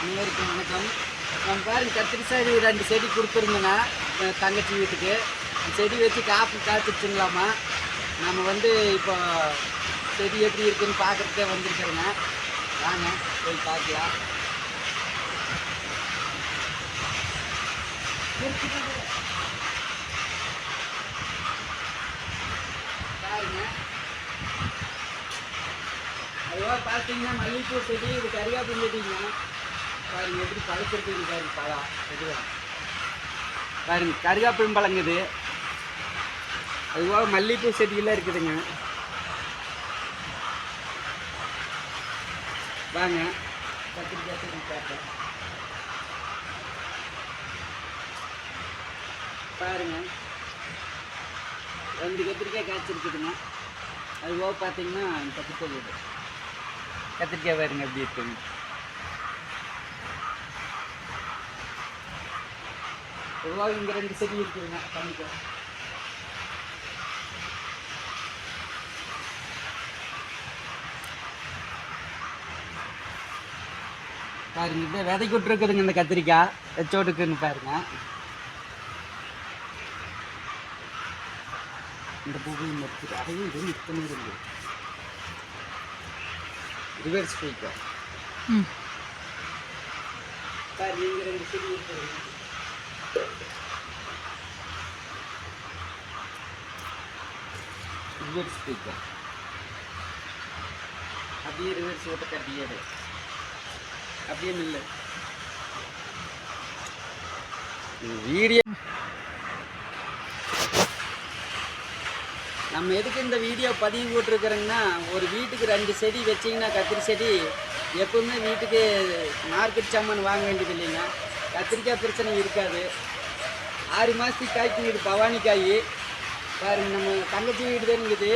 அனைவருக்கும் வணக்கம். நம்ம பாருங்க கத்திரி செடி ரெண்டு செடி கொடுத்துருந்தேங்க தங்கச்சி வீட்டுக்கு. செடி வச்சு காப்பு காய்ச்சிருச்சுங்களாமா நம்ம வந்து இப்போ செடி எப்படி இருக்குன்னு பார்க்குறதே வந்துருக்குறேங்க. வாங்க போய் பார்க்கலாம். பாருங்க. அதுவாக பார்த்தீங்கன்னா மல்லிகைப்பூ செடி இது கரிகாப்பு செடிங்க. பாருங்க எப்படி பழுத்திருக்குது பாருங்க பழம். இதுவா பாருங்க கரிகாப்பிள் பழங்குது அதுவாக மல்லிகைப்பூ செடியெல்லாம் இருக்குதுங்க. வாங்க. கத்திரிக்காய் செடி பார்த்தேன் பாருங்க. ரெண்டு கத்திரிக்காய் காய்ச்சிருக்குதுங்க. அதுவாக பார்த்தீங்கன்னா கத்திரிக்காய் கத்திரிக்காய் பாருங்க எப்படி இருக்குங்க பொதுவாக இங்கே ரெண்டு செடி இருக்குதுங்க பண்ணிக்கோ பாருங்க இந்த விதைக்கு விட்டுருக்குதுங்க இந்த கத்திரிக்காய். வச்சோட்டுக்குன்னு பாருங்க. இந்த பூவையும் இருக்குது அதையும் இது இத்தனை இருந்து ரிவர்ஸ் ம். பாருங்க இங்கே ரெண்டு செடி இருக்குது ரிவர்ஸ் ஸ்பீக்கர் அப்படியே ரிவர்ஸ் ஓட்ட அப்படியே அப்படியே நில்லு வீடியோ நம்ம எதுக்கு இந்த வீடியோ பதிவு போட்டிருக்கிறோங்கன்னா ஒரு வீட்டுக்கு ரெண்டு செடி வச்சிங்கன்னா கத்திரி செடி எப்பவுமே வீட்டுக்கு மார்க்கெட் சாமான் வாங்க வேண்டியது இல்லைங்க கத்திரிக்காய் பிரச்சனை இருக்காது. ஆறு மாதத்துக்கு காய்க்குங்க இது பவானி காய். பாருங்க நம்ம தங்கச்சி வீடு தான் இருக்குது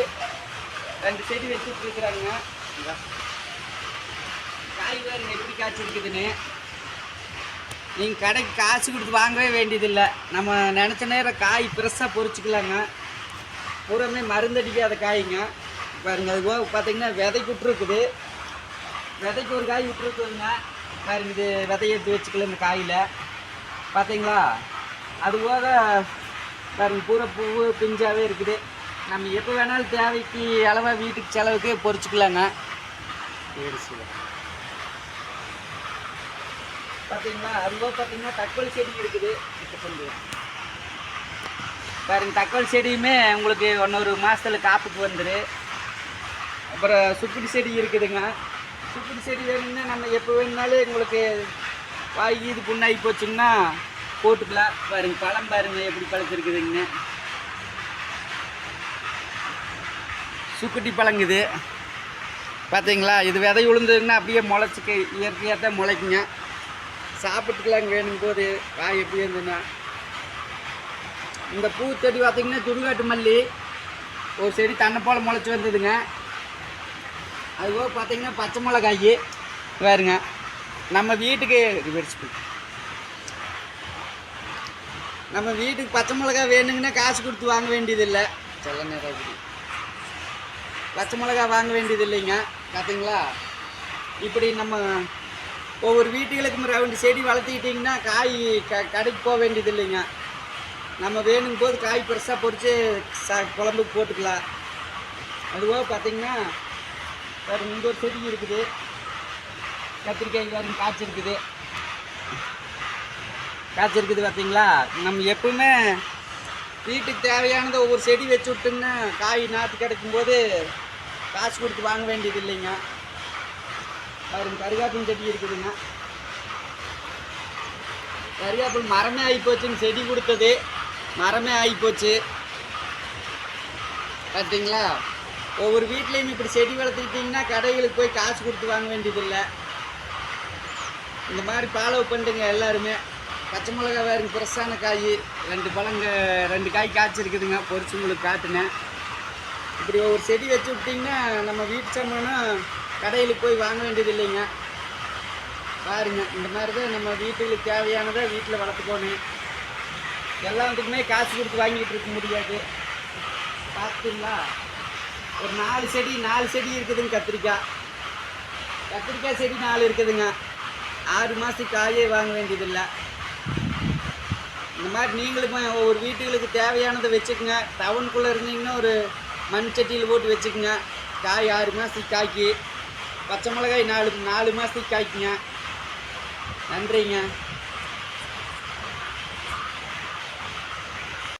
ரெண்டு செடி வச்சுட்டு இருக்கிறாங்க காய் பாருங்க எப்படி காய்ச்சிருக்குதுன்னு. நீங்கள் கடைக்கு காசு கொடுத்து வாங்கவே வேண்டியதில்லை. நம்ம நினச்ச நேரம் காய் ஃப்ரெஷ்ஷாக பொறிச்சிக்கலாங்க பூரமே மருந்தடிக்காத காய்ங்க. பாருங்க அது போக பார்த்தீங்கன்னா விதைக்கு விட்டுருக்குது. விதைக்கு ஒரு காய் விட்டுருக்குதுங்க. பாருங்க இது விதைய எடுத்து வச்சுக்கல இந்த காயில். பார்த்தீங்களா அது போக பாருங்க பூரா பூ பிஞ்சாவே இருக்குது. நம்ம எப்போ வேணாலும் தேவைக்கு அளவாக வீட்டுக்கு செலவுக்கு பொறிச்சிக்கலாங்க. பார்த்தீங்களா அதுபோக பார்த்தீங்கன்னா தக்கோல் செடி இருக்குது. பாருங்க தக்கோல் செடியுமே உங்களுக்கு இன்னொரு மாதத்துல காப்புக்கு வந்துரு. அப்புறம் சுக்குடி செடி இருக்குதுங்க. சுக்குடி செடி வேணும்னா நம்ம எப்போ வேணுனாலும் உங்களுக்கு வாய் இது புண்ணாகி போச்சுங்கன்னா போட்டுக்கலாம் பாருங்க பழம் பாருங்க எப்படி பழுத்திருக்குதுங்க சுக்குட்டி பழங்குது. பார்த்தீங்களா இது விதை விழுந்ததுன்னா அப்படியே முளைச்சிக்கு இயற்கையாக தான் முளைக்குங்க. சாப்பிட்டுக்கலாங்க வேணும் போது காய் எப்படி இருந்ததுன்னா. இந்த பூ செடி பார்த்தீங்கன்னா சுடுகாட்டு மல்லி ஒரு செடி தன்னை போல் முளைச்சி வந்ததுங்க. அதுபோக பார்த்தீங்கன்னா பச்சை மிளகாய் வேறுங்க நம்ம வீட்டுக்கு ரிவர்ஸ் நம்ம வீட்டுக்கு பச்சை மிளகாய் வேணுங்கன்னா காசு கொடுத்து வாங்க வேண்டியதில்லை. சொல்ல நேரம் பச்சை மிளகாய் வாங்க வேண்டியது இல்லைங்க பார்த்தீங்களா? இப்படி நம்ம ஒவ்வொரு வீட்டுகளுக்கும் ரெண்டு செடி வளர்த்துக்கிட்டிங்கன்னா காய் க கடைக்கு போக வேண்டியது இல்லைங்க நம்ம வேணுங்க போது காய் பெருசாக பொறிச்சு சா குழம்புக்கு போட்டுக்கலாம். அதுபோக பார்த்திங்கன்னா வேறு இங்கே ஒரு செடி இருக்குது. கத்திரிக்காய் வேறு காய்ச்சி இருக்குது. காய்ச்சி இருக்குது பார்த்தீங்களா நம்ம எப்பவுமே வீட்டுக்கு தேவையானதை ஒவ்வொரு செடி வச்சு விட்டோம்னா காய் நாற்று கிடைக்கும்போது காசு கொடுத்து வாங்க வேண்டியது இல்லைங்க. பாருங்க கருகாப்பின் செடி இருக்குதுங்க. கருகாப்பிள் மரமே ஆகிப்போச்சுன்னு செடி கொடுத்தது. மரமே ஆகிப்போச்சு பார்த்தீங்களா ஒவ்வொரு வீட்லேயும் இப்படி செடி வளர்த்துக்கிட்டிங்கன்னா கடைகளுக்கு போய் காசு கொடுத்து வாங்க வேண்டியதில்லை. இந்த மாதிரி ஃபாலோ பண்ணுங்க எல்லாருமே. பச்சை மிளகா வேறு ஃப்ரெஷ்ஷான காய் ரெண்டு பழங்க ரெண்டு காய் காய்ச்சிருக்குதுங்க. பொறிச்சு உங்களுக்கு காட்டுனேன். இப்படி ஒவ்வொரு செடி வச்சு விட்டிங்கன்னா நம்ம வீட்டு சாமானும் கடைகளுக்கு போய் வாங்க வேண்டியது இல்லைங்க பாருங்க இந்த மாதிரி தான் நம்ம வீட்டுக்கு தேவையானதை வீட்டில் வளர்த்துக்கோணும். எல்லாத்துக்குமே காசு கொடுத்து வாங்கிட்டு இருக்க முடியாது. பார்த்துங்களா ஒரு நாலு செடி நாலு செடி இருக்குதுங்க கத்திரிக்காய். கத்திரிக்காய் செடி நாலு இருக்குதுங்க. ஆறு மாதத்துக்கு காயே வாங்க வேண்டியதில்லை. இந்த மாதிரி நீங்களும் ஒவ்வொரு வீட்டுகளுக்கு தேவையானதை வச்சுக்கோங்க. டவுனுக்குள்ளே இருந்தீங்கன்னா ஒரு மண் சட்டியில் போட்டு வச்சுக்கோங்க. காய் ஆறு மாதத்துக்கு காய்க்கு. பச்சை மிளகாய் நாலு நாலு மாதத்துக்கு காய்க்குங்க. நன்றிங்க.